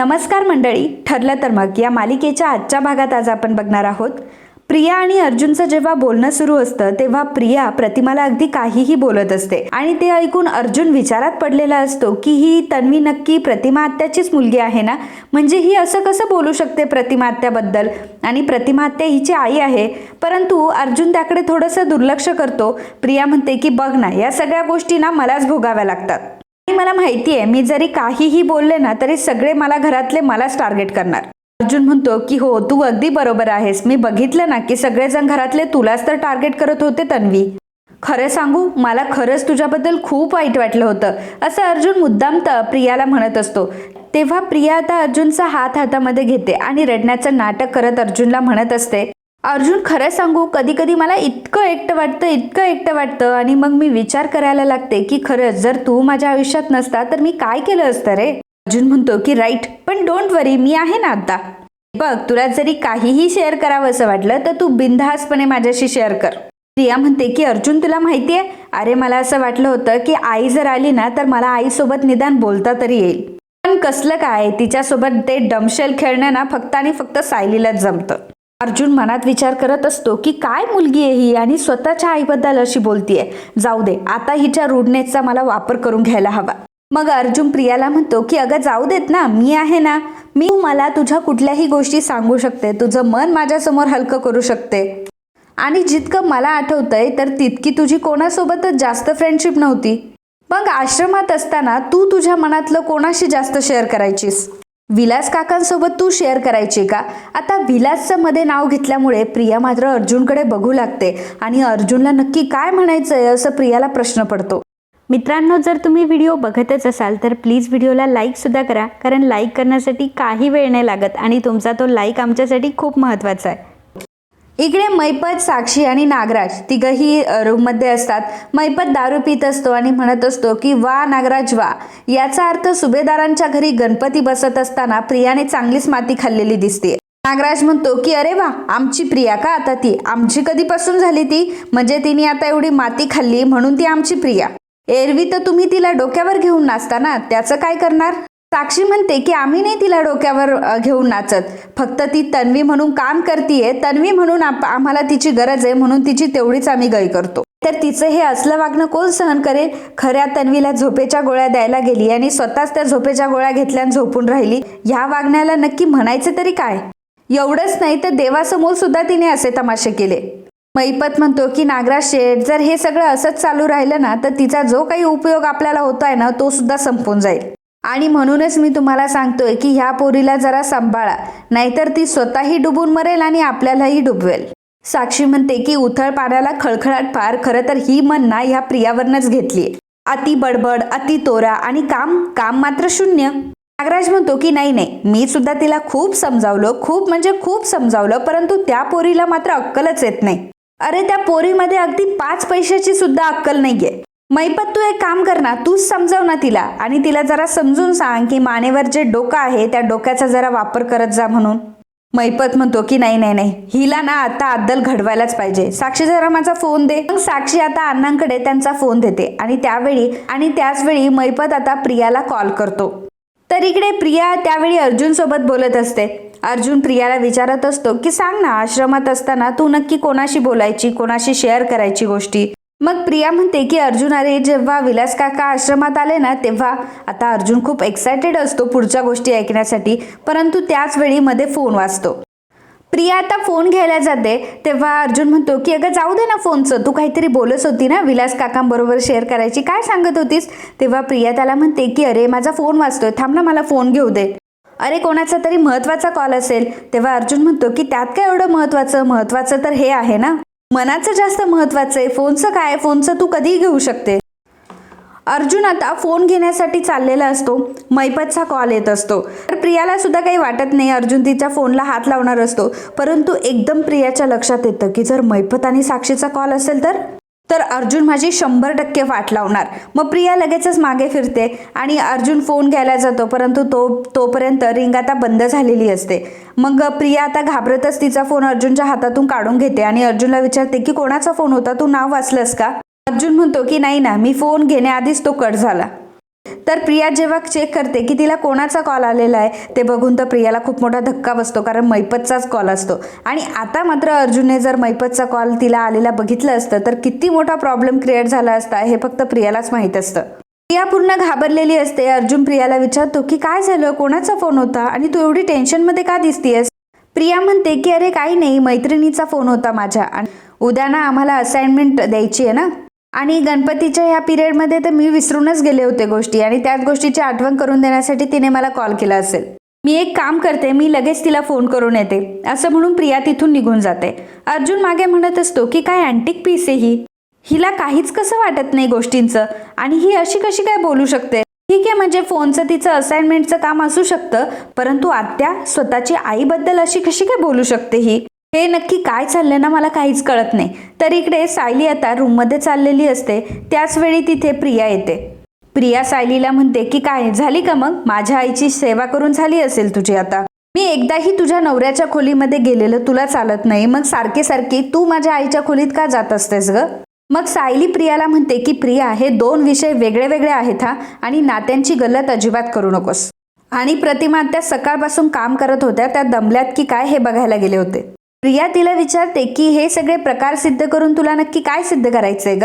नमस्कार मंडळी. ठरलं तर मग या मालिकेच्या आजच्या भागात आज आपण बघणार आहोत. प्रिया आणि अर्जुनचं जेव्हा बोलणं सुरू असतं तेव्हा प्रिया प्रतिमाला अगदी काहीही बोलत असते. आणि ते ऐकून अर्जुन विचारात पडलेला असतो की ही तन्वी नक्की प्रतिमा आत्याचीच मुलगी आहे ना? म्हणजे ही असं कसं बोलू शकते प्रतिमा आत्याबद्दल? आणि प्रतिमा आत्या हिची आई आहे. परंतु अर्जुन त्याकडे थोडंसं दुर्लक्ष करतो. प्रिया म्हणते की बघ ना या सगळ्या गोष्टी ना मलाच भोगाव्या लागतात. मला माहिती आहे. मी जरी काहीही बोलले ना तरी सगळे मला घरातले मलाच टार्गेट करणार. अर्जुन म्हणतो की हो तू अगदी बरोबर आहेस. मी बघितलं ना की सगळेजण घरातले तुलाच तर टार्गेट करत होते तन्वी. खरं सांगू मला खरंच तुझ्याबद्दल खूप वाईट वाटलं होतं. असं अर्जुन मुद्दाम तर प्रियाला म्हणत असतो. तेव्हा प्रिया आता अर्जुनचा हात हातामध्ये घेते आणि रडण्याचं नाटक करत अर्जुनला म्हणत असते अर्जुन खरं सांगू कधी कधी मला इतकं एकटं वाटतं इतकं एकटं वाटतं आणि मग मी विचार करायला लागते की खरंच जर तू माझ्या आयुष्यात नसता तर मी काय केलं असतं रे? अर्जुन म्हणतो की राईट पण डोंट वरी मी आहे ना आता. बघ तुला जरी काहीही शेअर करावं असं वाटलं तर तू बिनधास्तपणे माझ्याशी शेअर कर. प्रिया म्हणते की अर्जुन तुला माहिती आहे? अरे मला असं वाटलं होतं की आई जर आली ना तर मला आईसोबत निदान बोलता तरी येईल. पण कसलं काय तिच्यासोबत ते डमशेल खेळणं ना फक्त आणि फक्त सायलीलाच जमतं. अर्जुन मनात विचार करत असतो की काय मुलगी आहे ही आणि स्वतःच्या आईबद्दल अशी बोलतीये. जाऊ दे आता हिच्या रुडनेसचा मला वापर करून घ्यायला हवा. मग अर्जुन प्रियाला म्हणतो की अगं जाऊ देत ना मी आहे ना. मी मला तुझ्या कुठल्याही गोष्टी सांगू शकते. तुझं मन माझ्यासमोर हलकं करू शकते. आणि जितकं मला आठवतंय तर तितकी तुझी कोणासोबतच जास्त फ्रेंडशिप नव्हती. मग आश्रमात असताना तू तुझ्या मनातलं कोणाशी जास्त शेअर करायचीस? विलास काकांसोबत तू शेअर करायची का? आता विलासचं मध्ये नाव घेतल्यामुळे प्रिया मात्र अर्जुनकडे बघू लागते. आणि अर्जुनला नक्की काय म्हणायचंय असं प्रियाला प्रश्न पडतो. मित्रांनो जर तुम्ही व्हिडिओ बघतच असाल तर प्लीज व्हिडिओला लाईकसुद्धा करा. कारण लाईक करण्यासाठी काही वेळ नाही लागत आणि तुमचा तो लाईक आमच्यासाठी खूप महत्त्वाचा आहे. इकडे मैपत साक्षी आणि नागराज तिघही रूममध्ये असतात. मैपत दारू पित असतो आणि म्हणत असतो की वा नागराज वा. याचा अर्थ सुभेदारांच्या घरी गणपती बसत असताना प्रियाने चांगलीच माती खाल्लेली दिसते. नागराज म्हणतो की अरे वा आमची प्रिया का आता ती? आमची कधीपासून झाली ती? म्हणजे तिने आता एवढी माती खाल्ली म्हणून ती आमची प्रिया. एरवी तर तुम्ही तिला डोक्यावर घेऊन नाचता ना त्याचं काय करणार? साक्षी म्हणते की आम्ही नाही तिला डोक्यावर घेऊन नाचत. फक्त ती तन्वी म्हणून काम करतीये. तन्वी म्हणून आम्हाला तिची गरज आहे. म्हणून तिची तेवढीच आम्ही गय करतो. तर तिचं हे असलं वागणं कोण सहन करेल? खऱ्या तन्वीला झोपेच्या गोळ्या द्यायला गेली आणि स्वतःच त्या झोपेच्या गोळ्या घेतल्या आणि झोपून राहिली. ह्या वागण्याला नक्की म्हणायचं तरी काय? एवढंच नाही तर देवासमोर सुद्धा तिने असे तमाशे केले. मैपत म्हणतो की नागराज शेठ जर हे सगळं असंच चालू राहिलं ना तर तिचा जो काही उपयोग आपल्याला होतोय ना तो सुद्धा संपून जाईल. आणि म्हणूनच मी तुम्हाला सांगतोय की ह्या पोरीला जरा सांभाळा नाहीतर ती स्वतःही डुबून मरेल आणि आपल्यालाही डुबवेल. साक्षी म्हणते की उथळ पाण्याला खळखळाट फार खरं तर ही म्हणणा ह्या प्रियावरनच घेतलीये. अति बडबड अति तोरा आणि काम काम मात्र शून्य. नागराज म्हणतो की नाही नाही मी सुद्धा तिला खूप समजावलं खूप म्हणजे खूप समजावलं परंतु त्या पोरीला मात्र अक्कलच येत नाही. अरे त्या पोरीमध्ये अगदी पाच पैशाची सुद्धा अक्कल नाहीये. मैपत तू एक काम कर ना तूच समजाव ना तिला आणि तिला जरा समजून सांग की मानेवर जे डोकं आहे त्या डोक्याचा जरा वापर करत जा म्हणून. मैपत म्हणतो की नाही नाही नाही हिला ना आता अद्दल घडवायलाच पाहिजे. साक्षी जरा माझा फोन दे. मग साक्षी आता अण्णांकडे त्यांचा फोन देते आणि त्यावेळी आणि त्याचवेळी मैपत आता प्रियाला कॉल करतो. तर इकडे प्रिया त्यावेळी अर्जुन सोबत बोलत असते. अर्जुन प्रियाला विचारत असतो की सांग ना आश्रमात असताना तू नक्की कोणाशी बोलायची कोणाशी शेअर करायची गोष्टी? मग प्रिया म्हणते की अर्जुन अरे जेव्हा विलास काका आश्रमात आले ना तेव्हा आता अर्जुन खूप एक्सायटेड असतो पुढच्या गोष्टी ऐकण्यासाठी परंतु त्याच वेळी मध्ये फोन वाजतो. प्रिया आता फोन घ्यायला जाते तेव्हा अर्जुन म्हणतो की अगं जाऊ दे ना फोनचं तू काहीतरी बोलत होती ना विलास काकांबरोबर शेअर करायची. काय सांगत होतीस? तेव्हा प्रिया त्याला म्हणते की अरे माझा फोन वाजतोय. थांब ना मला फोन घेऊ दे. अरे कोणाचा तरी महत्त्वाचा कॉल असेल. तेव्हा अर्जुन म्हणतो की त्यात काय एवढं महत्वाचं? महत्वाचं तर हे आहे ना. मनाचं जास्त महत्वाचं आहे. फोनचं काय? फोनचं तू कधीही घेऊ शकते. अर्जुन आता फोन घेण्यासाठी चाललेला असतो. मैपतचा कॉल येत असतो. तर प्रियाला सुद्धा काही वाटत नाही. अर्जुन तिच्या फोनला हात लावणार असतो. परंतु एकदम प्रियाच्या लक्षात येतं की जर मैपत आणि साक्षीचा कॉल असेल तर? तर अर्जुन माझी शंभर टक्के वाट लावणार. मग प्रिया लगेचच मागे फिरते आणि अर्जुन फोन घ्यायला जातो परंतु तो तोपर्यंत रिंग आता बंद झालेली असते. मग प्रिया आता घाबरतच तिचा फोन अर्जुनच्या हातातून काढून घेते आणि अर्जुनला विचारते की कोणाचा फोन होता? तू नाव वाचलंस का? अर्जुन म्हणतो की नाही ना मी फोन घेण्याआधीच तो कट झाला. तर प्रिया जेव्हा चेक करते की तिला कोणाचा कॉल आलेला आहे ते बघून तर प्रियाला खूप मोठा धक्का बसतो कारण मैपतचाच कॉल असतो. आणि आता मात्र अर्जुनने जर मैपतचा कॉल तिला आलेला बघितलं असतं तर किती मोठा प्रॉब्लेम क्रिएट झाला असता हे फक्त प्रियालाच माहीत असतं. प्रिया पूर्ण घाबरलेली असते. अर्जुन प्रियाला विचारतो की काय झालं? कोणाचा फोन होता? आणि तू एवढी टेन्शनमध्ये का दिसतीयस? प्रिया म्हणते की अरे काही नाही. मैत्रिणीचा फोन होता माझ्या. आणि उद्या ना आम्हाला असाइनमेंट द्यायची आहे ना? आणि गणपतीच्या ह्या पिरियडमध्ये तर मी विसरूनच गेले होते गोष्टी आणि त्याच गोष्टीची आठवण करून देण्यासाठी तिने मला कॉल केला असेल. मी एक काम करते मी लगेच तिला फोन करून येते. असं म्हणून प्रिया तिथून निघून जाते. अर्जुन मागे म्हणत असतो की काय अँटिक पीस आहे ही? हिला काहीच कसं वाटत नाही गोष्टींचं. आणि ही अशी कशी काय बोलू शकते? ठीक आहे म्हणजे फोनचं तिचं असाइनमेंटचं काम असू शकतं परंतु आत्या स्वतःची आईबद्दल अशी कशी काय बोलू शकते ही? हे नक्की काय चाललंय ना मला काहीच कळत नाही. तर इकडे सायली आता रूममध्ये चाललेली असते. त्याच वेळी तिथे प्रिया येते. प्रिया सायलीला म्हणते की काय झाली का मग? माझ्या आईची सेवा करून झाली असेल तुझी आता. मी एकदाही तुझ्या नवऱ्याच्या खोलीमध्ये गेलेलं तुला चालत नाही. मग सारखे सारखी तू माझ्या आईच्या खोलीत का जात असतेस ग? मग सायली प्रियाला म्हणते की प्रिया हे दोन विषय वेगळे वेगळे आहेत हा आणि नात्यांची गल्लत अजिबात करू नकोस. आणि प्रतिमा त्या सकाळपासून काम करत होत्या. त्या दमल्यात की काय हे बघायला गेले होते? प्रिया तिला विचारते की हे सगळे प्रकार सिद्ध करून तुला नक्की काय सिद्ध करायचंय ग?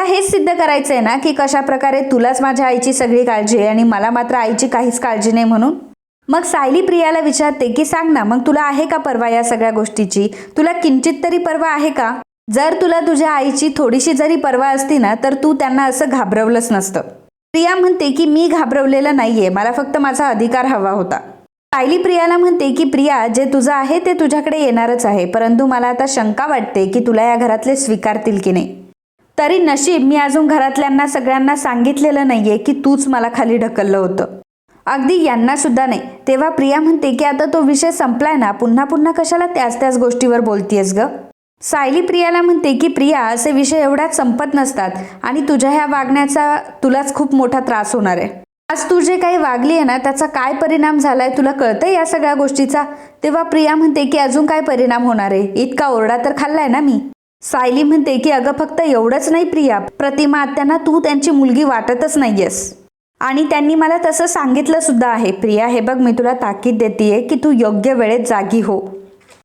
हेच सिद्ध करायचंय ना की कशा प्रकारे तुलाच माझ्या आईची सगळी काळजी आहे आणि मला मात्र आईची काहीच काळजी नाही म्हणून? मग सायली प्रियाला विचारते की सांग ना मग तुला आहे का परवा या सगळ्या गोष्टीची? तुला किंचित तरी परवा आहे का? जर तुला तुझ्या आईची थोडीशी जरी परवा असती ना तर तू त्यांना असं घाबरवलंच नसतं. प्रिया म्हणते की मी घाबरवलेलं नाहीये मला फक्त माझा अधिकार हवा होता. सायली प्रियाला म्हणते की प्रिया जे तुझं आहे ते तुझ्याकडे येणारच आहे परंतु मला आता शंका वाटते की तुला या घरातले स्वीकारतील की नाही. तरी नशीब मी अजून घरातल्यांना सगळ्यांना सांगितलेलं नाहीये की तूच मला खाली ढकललं होतं. अगदी यांना सुद्धा नाही. तेव्हा प्रिया म्हणते की आता तो विषय संपलाय ना पुन्हा पुन्हा कशाला त्याच त्याच गोष्टीवर बोलतीयस ग? सायली प्रियाला म्हणते की प्रिया असे विषय एवढ्यात संपत नसतात आणि तुझ्या ह्या वागण्याचा तुलाच खूप मोठा त्रास होणार आहे. आज तू जे काही वागली आहे ना त्याचा काय परिणाम झालाय तुला कळतंय या सगळ्या गोष्टीचा? तेव्हा प्रिया म्हणते की अजून काय परिणाम होणार आहे? इतका ओरडा तर खाल्लाय ना मी. सायली म्हणते की अगं फक्त एवढंच नाही प्रिया. प्रतिमा आत्यांना तू त्यांची मुलगी वाटतच नाहीयेस. आणि त्यांनी मला तसं सांगितलं सुद्धा आहे. प्रिया हे बघ मी तुला ताकीद देते की तू योग्य वेळेत जागी हो.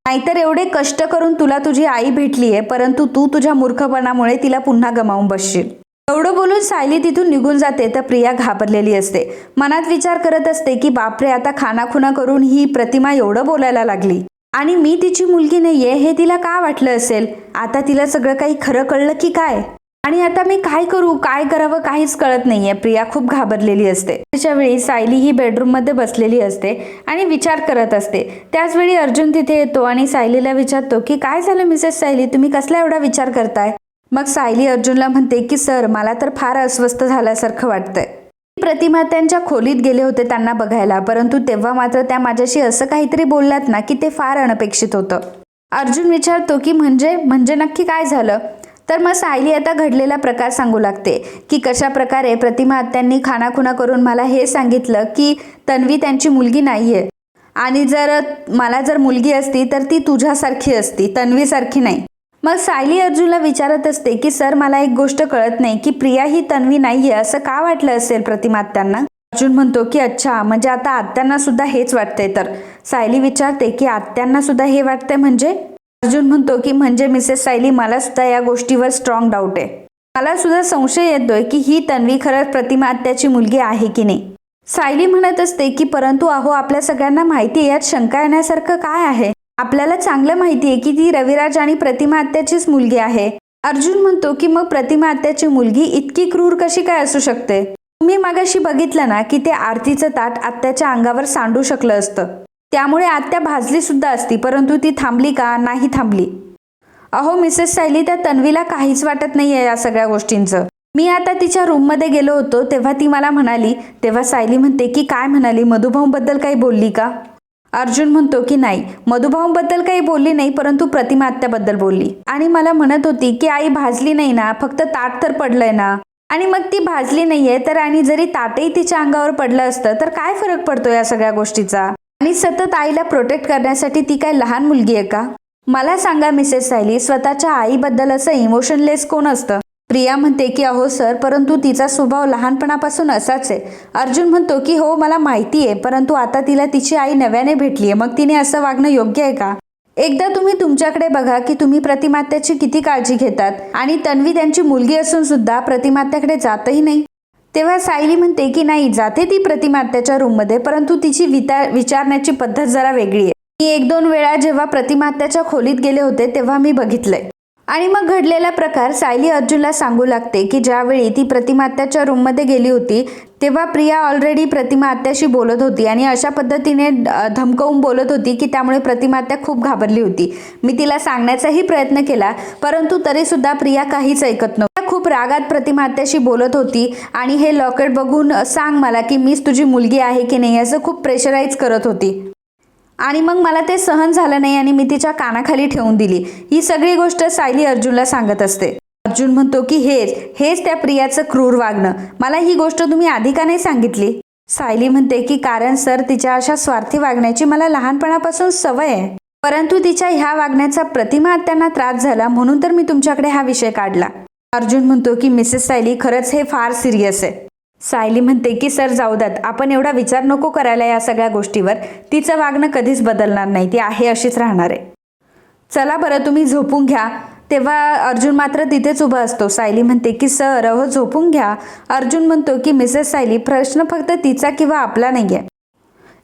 नाहीतर एवढे कष्ट करून तुला तुझी आई भेटली आहे परंतु तू तुझ्या मूर्खपणामुळे तिला पुन्हा गमावून बसशील. एवढं बोलून सायली तिथून निघून जाते तर प्रिया घाबरलेली असते. मनात विचार करत असते की बापरे आता खानाखुना करून ही प्रतिमा एवढं बोलायला लागली. आणि मी तिची मुलगी नाहीये हे तिला का वाटलं असेल? आता तिला सगळं काही खरं कळलं की काय? आणि आता मी काय करू काय करावं काहीच कळत नाहीये. प्रिया खूप घाबरलेली असते. त्याच्या वेळी सायली ही बेडरूममध्ये बसलेली असते आणि विचार करत असते. त्याच वेळी अर्जुन तिथे येतो आणि सायलीला विचारतो की काय झालं मिसेस सायली? तुम्ही कसला एवढा विचार करताय? मग सायली अर्जुनला म्हणते की सर मला तर फार अस्वस्थ झाल्यासारखं वाटतंय. प्रतिमा त्यांच्या खोलीत गेले होते त्यांना बघायला परंतु तेव्हा मात्र त्या माझ्याशी असं काहीतरी बोलल्यात ना की ते फार अनपेक्षित होतं. अर्जुन विचारतो की म्हणजे म्हणजे नक्की काय झालं? तर मग सायली आता घडलेला प्रकार सांगू लागते की कशा प्रकारे प्रतिमा आत्यांनी खानाखुना करून मला हे सांगितलं की तन्वी त्यांची मुलगी नाहीये. आणि जर मला जर मुलगी असती तर ती तुझ्यासारखी असती तन्वीसारखी नाही. मग सायली अर्जुनला विचारत असते की सर मला एक गोष्ट कळत नाही की प्रिया ही तन्वी नाहीये असं का वाटलं असेल प्रतिमात्यांना अर्जुन म्हणतो की अच्छा म्हणजे आता आत्यांना सुद्धा हेच वाटतंय तर. सायली विचारते की आत्यांना सुद्धा हे वाटतंय म्हणजे? अर्जुन म्हणतो की म्हणजे मिसेस सायली मला सुद्धा या गोष्टीवर स्ट्रॉंग डाऊट आहे. मला सुद्धा संशय येतोय की ही तन्वी खरंच प्रतिमा आत्याची मुलगी आहे की नाही? सायली म्हणत असते की परंतु अहो आपल्या सगळ्यांना माहिती आहे यात शंका येण्यासारखं काय आहे? आपल्याला चांगलं माहिती आहे की ती रविराज आणि प्रतिमा आत्याचीच मुलगी आहे. अर्जुन म्हणतो की मग प्रतिमा आत्याची मुलगी इतकी क्रूर कशी काय असू शकते? तुम्ही मागाशी बघितलं ना की ते आरतीचं ताट आत्याच्या अंगावर सांडू शकलं असतं. त्यामुळे आत्या भाजली सुद्धा असती परंतु ती थांबली का? नाही थांबली. अहो मिसेस सायली त्या तन्वीला काहीच वाटत नाहीये या सगळ्या गोष्टींचं. मी आता तिच्या रूममध्ये गेलो होतो तेव्हा ती मला म्हणाली तेव्हा सायली म्हणते की काय म्हणाली? मधुभाऊबद्दल काही बोलली का? अर्जुन म्हणतो की नाही मधुभाऊबद्दल काही बोलली नाही परंतु प्रतिमा आत्याबद्दल बोलली. आणि मला म्हणत होती की आई भाजली नाही ना फक्त ताट तर पडलंय ना. आणि मग ती भाजली नाहीये तर आणि जरी ताटही तिच्या अंगावर पडलं असतं तर काय फरक पडतो या सगळ्या गोष्टीचा? आणि सतत आईला प्रोटेक्ट करण्यासाठी ती काय लहान मुलगी आहे का? मला सांगा मिसेस सायली स्वतःच्या आईबद्दल असं इमोशनलेस कोण असतं? प्रिया म्हणते की अहो सर परंतु तिचा स्वभाव लहानपणापासून असाच आहे. अर्जुन म्हणतो की हो मला माहिती आहे परंतु आता तिला तिची आई नव्याने भेटली आहे मग तिने असं वागणं योग्य आहे का? एकदा तुम्ही तुमच्याकडे बघा की तुम्ही प्रतिमात्याची किती काळजी घेतात आणि तन्वी त्यांची मुलगी असून सुद्धा प्रतिमात्याकडे जातही नाही. तेव्हा सायली म्हणते की नाही जाते ती प्रतिमात्याच्या रूममध्ये परंतु तिची विता विचारण्याची पद्धत जरा वेगळी आहे. मी एक दोन वेळा जेव्हा प्रतिमात्याच्या खोलीत गेले होते तेव्हा मी बघितलंय. आणि मग घडलेला प्रकार सायली अर्जुनला सांगू लागते की ज्यावेळी ती प्रतिमा आत्याच्या रूममध्ये गेली होती तेव्हा प्रिया ऑलरेडी प्रतिमा आत्याशी बोलत होती आणि अशा पद्धतीने धमकवून बोलत होती की त्यामुळे प्रतिमा आत्या खूप घाबरली होती. मी तिला सांगण्याचाही प्रयत्न केला परंतु तरीसुद्धा प्रिया काहीच ऐकत नव्हती. खूप रागात प्रतिमा आत्याशी बोलत होती आणि हे लॉकेट बघून सांग मला की मीच तुझी मुलगी आहे की नाही असं खूप प्रेशराईज करत होती. आणि मग मला ते सहन झालं नाही आणि मी तिच्या कानाखाली ठेवून दिली. ही सगळी गोष्ट सायली अर्जुनला सांगत असते. अर्जुन म्हणतो की हेच हेच त्या प्रियाचं क्रूर वागणं. मला ही गोष्ट तुम्ही आधी का नाही सांगितली? सायली म्हणते की कारण सर तिच्या अशा स्वार्थी वागण्याची मला लहानपणापासून सवय आहे. परंतु तिच्या ह्या वागण्याचा प्रतिमा त्यांना त्रास झाला म्हणून तर मी तुमच्याकडे हा विषय काढला. अर्जुन म्हणतो की मिसेस सायली खरंच हे फार सिरियस आहे. सायली म्हणते की सर जाऊ द्यात. आपण एवढा विचार नको करायला या सगळ्या गोष्टीवर. तिचं वागणं कधीच बदलणार नाही. ती आहे अशीच राहणार आहे. चला बरं तुम्ही झोपून घ्या. तेव्हा अर्जुन मात्र तिथेच उभा असतो. सायली म्हणते की सर अहो झोपून घ्या. अर्जुन म्हणतो की मिसेस सायली प्रश्न फक्त तिचा किंवा आपला नाही आहे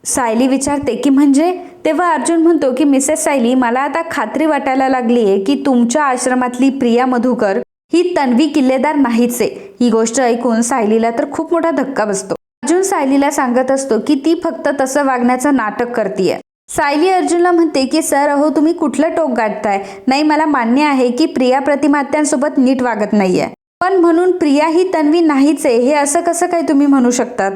सायली विचारते की म्हणजे? तेव्हा अर्जुन म्हणतो की मिसेस सायली मला आता खात्री वाटायला लागली आहे की तुमच्या आश्रमातली प्रिया मधुकर ही तन्वी किल्लेदार नाहीच. आहे ही गोष्ट ऐकून सायलीला तर खूप मोठा धक्का बसतो. अर्जुन सायलीला सांगत असतो की ती फक्त तसं वागण्याचं नाटक करतीये. सायली अर्जुनला म्हणते की सर अहो तुम्ही कुठलं टोक गाठताय? नाही मला मान्य आहे की प्रिया प्रतिमात्यांसोबत नीट वागत नाहीये. पण म्हणून प्रिया ही तन्वी नाहीच आहे हे असं कसं काय तुम्ही म्हणू शकतात?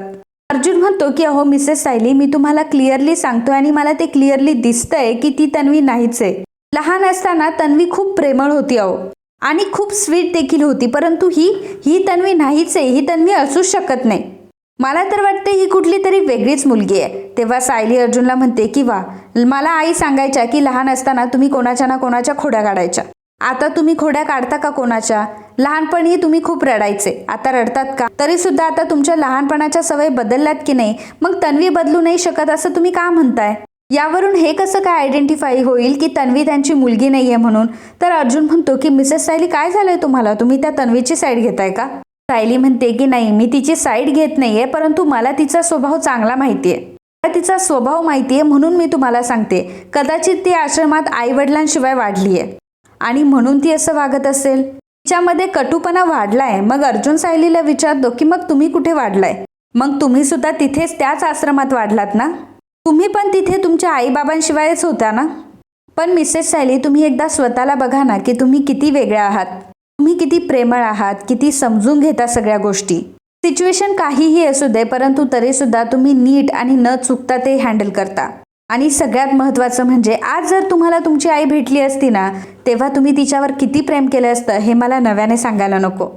अर्जुन म्हणतो की अहो मिसेस सायली मी तुम्हाला क्लिअरली सांगतोय आणि मला ते क्लिअरली दिसतंय की ती तन्वी नाहीच. आहे लहान असताना तन्वी खूप प्रेमळ होती अहो. आणि खूप स्वीट देखील होती. परंतु ही ही तन्वी नाहीच आहे. ही तन्वी असूच शकत नाही. मला तर वाटते ही कुठली तरी वेगळीच मुलगी आहे. तेव्हा सायली अर्जुनला म्हणते की वा मला आई सांगायच्या की लहान असताना तुम्ही कोणाच्या ना कोणाच्या खोड्या काढायच्या. आता तुम्ही खोड्या काढता का कोणाच्या? लहानपणी तुम्ही खूप रडायचे. आता रडतात का? तरी सुद्धा आता तुमच्या लहानपणाच्या सवय बदलल्यात की नाही? मग तन्वी बदलू नाही शकत असं तुम्ही का म्हणताय? यावरून हे कसं काय आयडेंटिफाय होईल की तन्वी त्यांची मुलगी नाही आहे म्हणून? तर अर्जुन म्हणतो की मिसेस सायली काय झालंय तुम्हाला? तुम्ही त्या तन्वीची साईड घेताय का? सायली म्हणते की नाही मी तिची साईड घेत नाहीये परंतु मला तिचा स्वभाव चांगला माहिती आहे मला तिचा स्वभाव माहिती आहे म्हणून मी तुम्हाला सांगते. कदाचित ती आश्रमात आई वडिलांशिवाय वाढली आहे आणि म्हणून ती असं वागत असेल? तिच्यामध्ये कटुपणा वाढलाय. मग अर्जुन सायलीला विचारतो की मग तुम्ही कुठे वाढलाय? मग तुम्ही सुद्धा तिथेच त्याच आश्रमात वाढलात ना? तुम्ही पण तिथे तुमच्या आईबाबांशिवायच होत्या ना? पण मिसेस सायली तुम्ही एकदा स्वतःला बघा ना की तुम्ही किती वेगळ्या आहात. तुम्ही किती प्रेमळ आहात किती समजून घेता सगळ्या गोष्टी. सिच्युएशन काहीही असू दे परंतु तरीसुद्धा तुम्ही नीट आणि न चुकता ते हँडल करता. आणि सगळ्यात महत्त्वाचं म्हणजे आज जर तुम्हाला तुमची आई भेटली असती ना तेव्हा तुम्ही तिच्यावर किती प्रेम केलं असतं हे मला नव्याने सांगायला नको.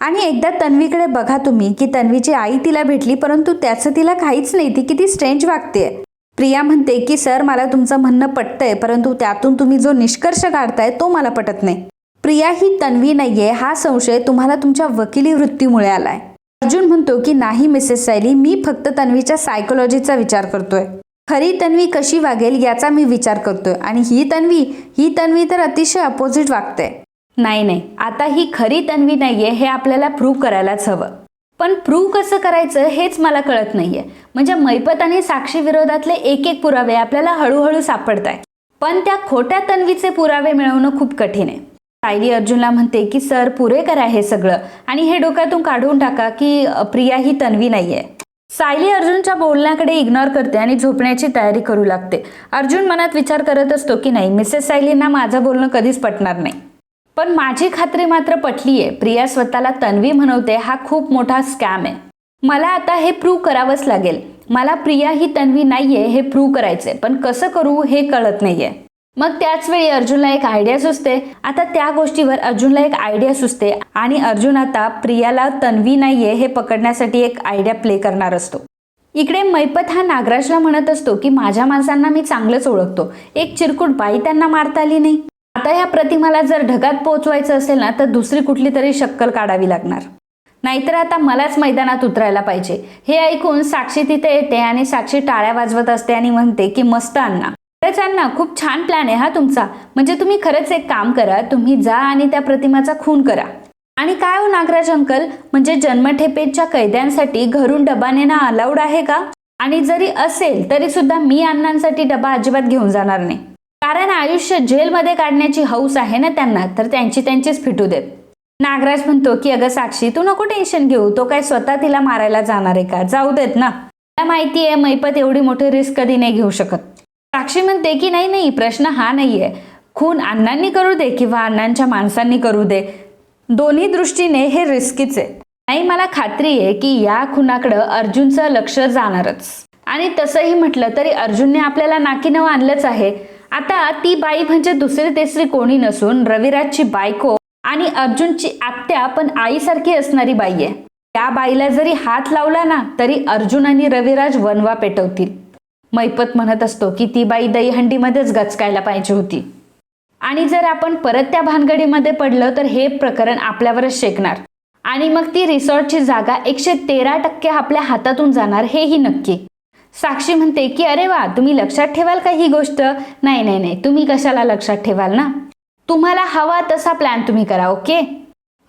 आणि एकदा तन्वीकडे बघा तुम्ही की तन्वीची आई तिला भेटली परंतु त्याचं तिला काहीच नाही ती किती स्ट्रेंज वागते प्रिया म्हणते की सर मला तुमचं म्हणणं पटतंय परंतु त्यातून तुम्ही जो निष्कर्ष काढताय तो मला पटत नाही. प्रिया ही तन्वी नाहीये. हा संशय तुम्हाला तुमच्या वकिली वृत्तीमुळे आलाय. अर्जुन म्हणतो की नाही मिसेस सायली मी फक्त तन्वीच्या सायकोलॉजीचा विचार करतोय. खरी तन्वी कशी वागेल याचा मी विचार करतोय. आणि ही तन्वी ही तन्वी तर अतिशय अपोजिट वागते. नाही नाही. आता ही खरी तन्वी नाहीये हे आपल्याला प्रूव्ह करायलाच हवं. पण प्रूव्ह कसं करायचं हेच मला कळत नाहीये. म्हणजे मैपत आणि साक्षी विरोधातले एक एक पुरावे आपल्याला हळूहळू सापडत आहे पण त्या खोट्या तन्वीचे पुरावे मिळवणं खूप कठीण आहे. सायली अर्जुनला म्हणते की सर पुरे करा हे सगळं. आणि हे डोक्यातून काढून टाका की प्रिया ही तन्वी नाहीये. सायली अर्जुनच्या बोलण्याकडे इग्नोर करते आणि झोपण्याची तयारी करू लागते. अर्जुन मनात विचार करत असतो की नाही मिसेस सायलींना माझं बोलणं कधीच पटणार नाही. पण माझी खात्री मात्र पटली आहे प्रिया स्वतःला तन्वी म्हणवते हा खूप मोठा स्कॅम आहे. मला आता हे प्रूव्ह करावंच लागेल. मला प्रिया ही तन्वी नाहीये हे प्रूव्ह करायचंय. पण कसं करू हे कळत नाहीये. मग त्याच वेळी अर्जुनला एक आयडिया सुचते. आता त्या गोष्टीवर अर्जुनला एक आयडिया सुचते आणि अर्जुन आता प्रियाला तन्वी नाहीये हे पकडण्यासाठी एक आयडिया प्ले करणार असतो. इकडे मैपत हा नागराजला म्हणत असतो की माझ्या माणसांना मी चांगलंच ओळखतो. एक चिरकुट बाई त्यांना मारता आली नाही. आता ह्या प्रतिमाला जर ढगात पोहोचवायचं असेल ना तर दुसरी कुठली तरी शक्कल काढावी लागणार. नाहीतर आता मलाच मैदानात उतरायला पाहिजे. हे ऐकून साक्षी तिथे येते आणि साक्षी टाळ्या वाजवत असते आणि म्हणते की मस्त अण्णा. खरंच अण्णा खूप छान प्लॅन आहे हा तुमचा. म्हणजे तुम्ही खरंच एक काम करा तुम्ही जा आणि त्या प्रतिमाचा खून करा. आणि काय हो नागराज अंकल? म्हणजे जन्मठेपेच्या कैद्यांसाठी घरून डबा नेणं अलाउड आहे का? आणि जरी असेल तरी सुद्धा मी अण्णांसाठी डबा अजिबात घेऊन जाणार नाही. कारण आयुष्य जेलमध्ये काढण्याची हौस आहे ना त्यांना तर त्यांची त्यांचीच फिटू देत. नागराज म्हणतो की अगं साक्षी तू नको टेन्शन घेऊ तो काय स्वतः तिला मारायला जाणार आहे का? जाऊ देत ना. मला माहिती आहे मैपत एवढी मोठी रिस्क कधी नाही घेऊ शकत. साक्षी म्हणते की नाही नाही प्रश्न हा नाहीये. खून अण्णांनी करू दे किंवा अण्णांच्या माणसांनी करू दे. दोन्ही दृष्टीने हे रिस्कीच आहे. नाही मला खात्री आहे की या खुनाकडं अर्जुनचं लक्ष जाणारच. आणि तसंही म्हटलं तरी अर्जुनने आपल्याला नाकीनं आणलंच आहे. आता ती बाई म्हणजे दुसरी तिसरी कोणी नसून रविराजची बायको आणि अर्जुनची आत्या पण आईसारखी असणारी बाई आहे. त्या बाईला जरी हात लावला ना तरी अर्जुन आणि रविराज वनवा पेटवतील. मैपत म्हणत असतो की ती बाई दहीहंडीमध्येच गचकायला पाहिजे होती. आणि जर आपण परत त्या भानगडीमध्ये पडलं तर हे प्रकरण आपल्यावरच शेकणार. आणि मग ती रिसॉर्टची जागा एकशे तेरा टक्के आपल्या हातातून जाणार हेही नक्की. साक्षी म्हणते की अरे वा तुम्ही लक्षात ठेवाल का ही गोष्ट? नाही नाही नाही तुम्ही कशाला लक्षात ठेवाल ना? तुम्हाला हवा तसा प्लॅन तुम्ही करा ओके?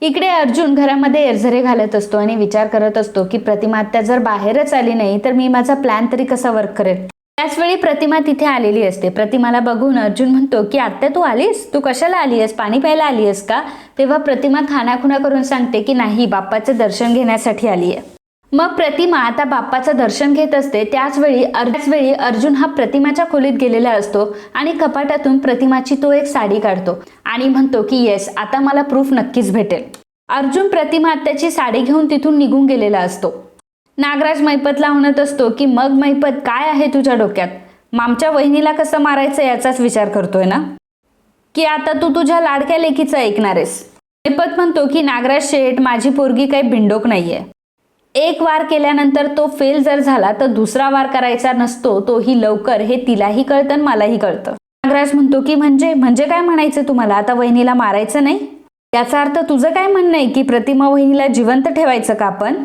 इकडे अर्जुन घरामध्ये एरझरे घालत असतो आणि विचार करत असतो की प्रतिमा त्या जर बाहेरच आली नाही तर मी माझा प्लॅन तरी कसा वर्क करेल? त्याचवेळी प्रतिमा तिथे आलेली असते. प्रतिमाला बघून अर्जुन म्हणतो की आत्या तू आलीस? तू कशाला आली आहेस पाणी प्यायला आली आहेस का? तेव्हा प्रतिमा खानाखुणा करून सांगते की नाही बाप्पाचं दर्शन घेण्यासाठी आली आहे मग प्रतिमा आता बाप्पाचं दर्शन घेत असते. त्याच वेळी अर्ध्याच वेळी अर्जुन हा प्रतिमाच्या खोलीत गेलेला असतो आणि कपाटातून प्रतिमाची तो एक साडी काढतो आणि म्हणतो की येस आता मला प्रूफ नक्कीच भेटेल. अर्जुन प्रतिमा त्याची साडी घेऊन तिथून निघून गेलेला असतो. नागराज मैपतला म्हणत असतो की मग मैपत काय आहे तुझ्या डोक्यात? मामच्या वहिनीला कसं मारायचं याचाच विचार करतोय ना? की आता तू तुझ्या लाडक्या लेखीचं ऐकणार आहेस मैपत म्हणतो की नागराज शेठ माझी पोरगी काही बिंडोक नाहीये. एक वार केल्यानंतर तो फेल जर झाला तर दुसरा वार करायचा नसतो तोही लवकर. हे तिलाही कळतं मलाही कळतं. नागराज म्हणतो की म्हणजे म्हणजे काय म्हणायचं तुम्हाला? आता वहिनीला मारायचं नाही? याचा अर्थ तुझं काय म्हणणं आहे की प्रतिमा वहिनीला जिवंत ठेवायचं का आपण?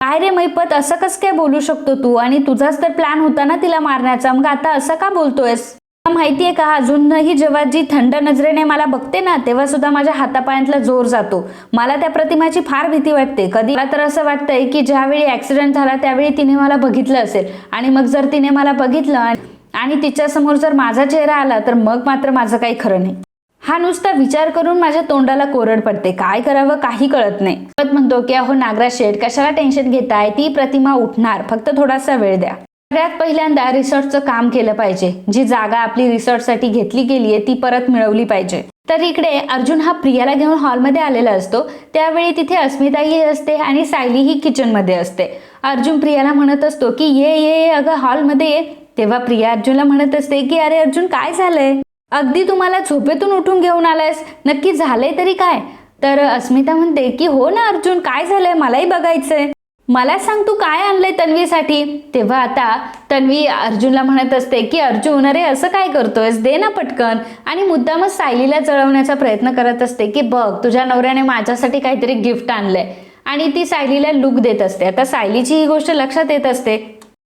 काय रे मैपत असं कसं काय बोलू शकतो तू? आणि तुझाच तर प्लॅन होता ना तिला मारण्याचा. मग आता असं का बोलतोयस? माहितीये का? अजूनही जेव्हा जी थंड नजरेने मला बघते ना तेव्हा सुद्धा माझ्या हातापायांतला जोर जातो. मला त्या प्रतिमाची फार भीती वाटते. कधी मला तर असं वाटतंय की ज्यावेळी ऍक्सिडेंट झाला त्यावेळी तिने मला बघितलं असेल. आणि मग जर तिने मला बघितलं आणि- तिच्या समोर जर माझा चेहरा आला तर मग मात्र माझं काही खरं नाही. हा नुसता विचार करून माझ्या तोंडाला कोरड पडते. काय करावं काही कळत नाही. म्हणतो की अहो नागराज शेठ कशाला टेन्शन घेताय? ती प्रतिमा उठणार. फक्त थोडासा वेळ द्या. सगळ्यात पहिल्यांदा रिसर्चचं काम केलं पाहिजे. जी जागा आपली रिसर्चसाठी घेतली गेली आहे ती परत मिळवली पाहिजे. तर इकडे अर्जुन हा प्रियाला घेऊन हॉलमध्ये आलेला असतो. त्यावेळी तिथे अस्मिताही असते आणि सायली ही किचनमध्ये असते. अर्जुन प्रियाला म्हणत असतो की ये ये ये, अगं हॉलमध्ये ये. तेव्हा प्रिया अर्जुनला म्हणत असते की अरे अर्जुन काय झालंय? अगदी तुम्हाला झोपेतून उठून घेऊन आलायस. नक्की झालंय तरी काय? तर अस्मिता म्हणते की हो ना अर्जुन काय झालंय? मलाही बघायचंय. मला सांग तू काय आणलंय तन्वीसाठी? तेव्हा आता तन्वी अर्जुनला म्हणत असते की अर्जुन अरे असं काय करतोयस? दे ना पटकन. आणि मुद्दामच सायलीला जळवण्याचा प्रयत्न करत असते की बघ तुझ्या नवऱ्याने माझ्यासाठी काहीतरी गिफ्ट आणलंय. आणि ती सायलीला लुक देत असते. आता सायलीची ही गोष्ट लक्षात येत असते.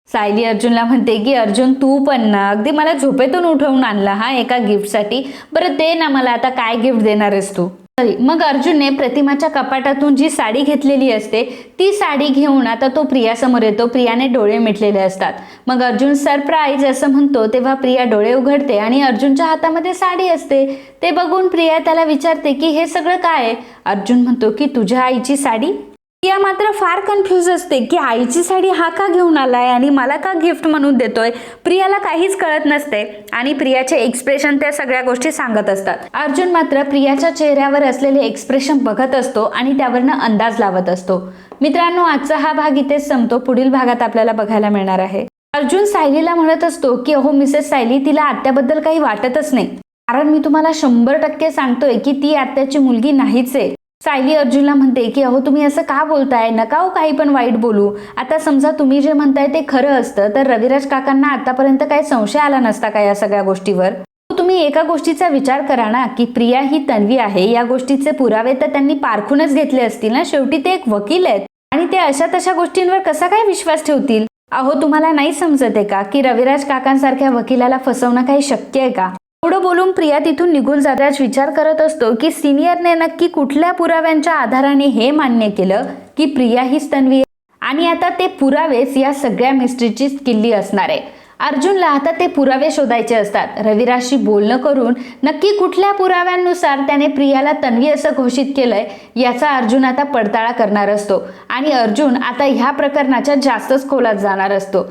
सायली अर्जुनला म्हणते की अर्जुन तू पण ना अगदी मला झोपेतून उठवून आणला हा एका गिफ्टसाठी. बरं दे ना मला. आता काय गिफ्ट देणार आहेस तू? मग अर्जुनने प्रतिमाच्या कपाटातून जी साडी घेतलेली असते ती साडी घेऊन आता तो प्रियासमोर येतो. प्रियाने डोळे मिटलेले असतात. मग अर्जुन सरप्राईज असं म्हणतो तेव्हा प्रिया डोळे उघडते आणि अर्जुनच्या हातामध्ये साडी असते. ते बघून प्रिया त्याला विचारते की हे सगळं काय आहे? अर्जुन म्हणतो की तुझ्या आईची साडी प्रिया मात्र फार कन्फ्यूज असते की आईची साडी हा का घेऊन आलाय आणि मला का गिफ्ट म्हणून देतोय? प्रियाला काहीच कळत नसते आणि प्रियाचे एक्सप्रेशन त्या सगळ्या गोष्टी सांगत असतात. अर्जुन मात्र प्रियाच्या चेहऱ्यावर असलेले एक्सप्रेशन बघत असतो आणि त्यावरनं अंदाज लावत असतो. मित्रांनो आजचा हा भाग इथेच संपतो. पुढील भागात आपल्याला बघायला मिळणार आहे. अर्जुन सायलीला म्हणत असतो की अहो मिसेस सायली तिला आत्याबद्दल काही वाटतच नाही. कारण मी तुम्हाला शंभर टक्के सांगतोय की ती आत्याची मुलगी नाहीच आहे. सायली अर्जुनला म्हणते की अहो तुम्ही असं का बोलताय? नका हो काही पण वाईट बोलू. आता समजा तुम्ही जे म्हणताय ते खरं असतं तर रविराज काकांना आतापर्यंत काही संशय आला नसता का या सगळ्या गोष्टीवर? हो, तुम्ही एका गोष्टीचा विचार करा ना की प्रिया ही तन्वी आहे. या गोष्टीचे पुरावे तर त्यांनी पारखूनच घेतले असतील ना? शेवटी ते एक वकील आहेत. आणि ते अशा तशा गोष्टींवर कसा काय विश्वास ठेवतील? अहो तुम्हाला नाही समजत आहे का की रविराज काकांसारख्या वकिलाला फसवणं काही शक्य आहे का? एवढं बोलून प्रिया तिथून निघून जाताच विचार करत असतो की सिनियरने नक्की कुठल्या पुराव्यांच्या आधाराने हे मान्य केलं की प्रिया हीच तन्वी आणि आता ते पुरावेच या सगळ्या मिस्ट्रीची किल्ली असणार आहे. अर्जुनला आता ते पुरावे शोधायचे असतात. रविराजशी बोलणं करून नक्की कुठल्या पुराव्यांनुसार त्याने प्रियाला तन्वी असं घोषित केलंय याचा अर्जुन आता पडताळा करणार असतो. आणि अर्जुन आता ह्या प्रकरणाच्या जास्तच खोलात जाणार असतो.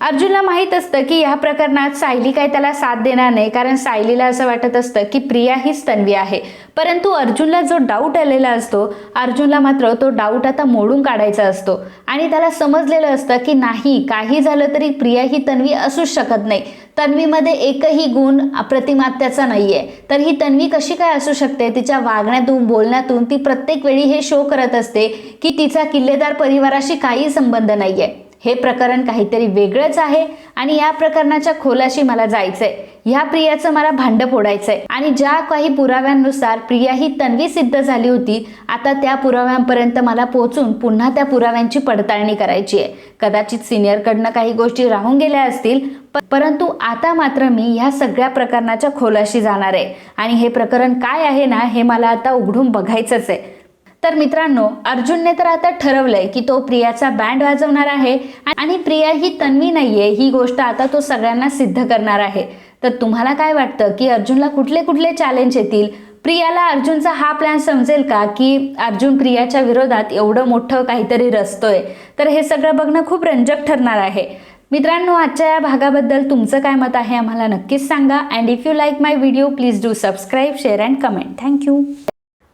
अर्जुनला माहीत असतं की ह्या प्रकरणात सायली काय त्याला साथ देणार नाही कारण सायलीला असं वाटत असतं की प्रिया हीच तन्वी आहे. परंतु अर्जुनला जो डाऊट आलेला असतो अर्जुनला मात्र तो डाऊट आता मोडून काढायचा असतो. आणि त्याला समजलेलं असतं की नाही काही झालं तरी प्रिया ही तन्वी असूच शकत नाही. तन्वीमध्ये एकही गुण प्रतिमात्याचा आहे तर ही तन्वी कशी काय असू शकते? तिच्या वागण्यातून बोलण्यातून ती प्रत्येक वेळी हे शो करत असते की तिचा किल्लेदार परिवाराशी काही संबंध नाही आहे हे प्रकरण काहीतरी वेगळंच आहे आणि या प्रकरणाच्या खोलाशी मला जायचंय. ह्या प्रियाचं मला भांड फोडायचंय. आणि ज्या काही पुराव्यांनुसार प्रिया ही तन्वी सिद्ध झाली होती आता त्या पुराव्यांपर्यंत मला पोहोचून पुन्हा त्या पुराव्यांची पडताळणी करायची आहे. कदाचित सिनियरकडनं काही गोष्टी राहून गेल्या असतील परंतु आता मात्र मी ह्या सगळ्या प्रकरणाच्या खोलाशी जाणार आहे. आणि हे प्रकरण काय आहे ना हे मला आता उघडून बघायचंच आहे. तर मित्रांनो अर्जुनने तर आता ठरवलंय की तो प्रियाचा बँड वाजवणार आहे आणि प्रिया ही तन्वी नाहीये. ही गोष्ट आता तो सगळ्यांना सिद्ध करणार आहे. तर तुम्हाला काय वाटतं की अर्जुनला कुठले कुठले चॅलेंज येतील? प्रियाला अर्जुनचा हा प्लॅन समजेल का की अर्जुन प्रियाच्या विरोधात एवढं मोठं काहीतरी रचतोय? तर हे सगळं बघणं खूप रंजक ठरणार आहे. मित्रांनो आजच्या या भागाबद्दल तुमचं काय मत आहे आम्हाला नक्कीच सांगा. And if you like my video please do subscribe share and comment thank you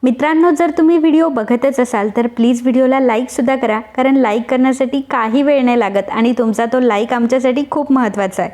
मित्रांनो जर तुम्ही व्हिडिओ बघतच असाल तर प्लीज व्हिडिओला लाईकसुद्धा करा कारण लाईक करण्यासाठी काही वेळ नाही लागत आणि तुमचा तो लाईक आमच्यासाठी खूप महत्त्वाचा आहे.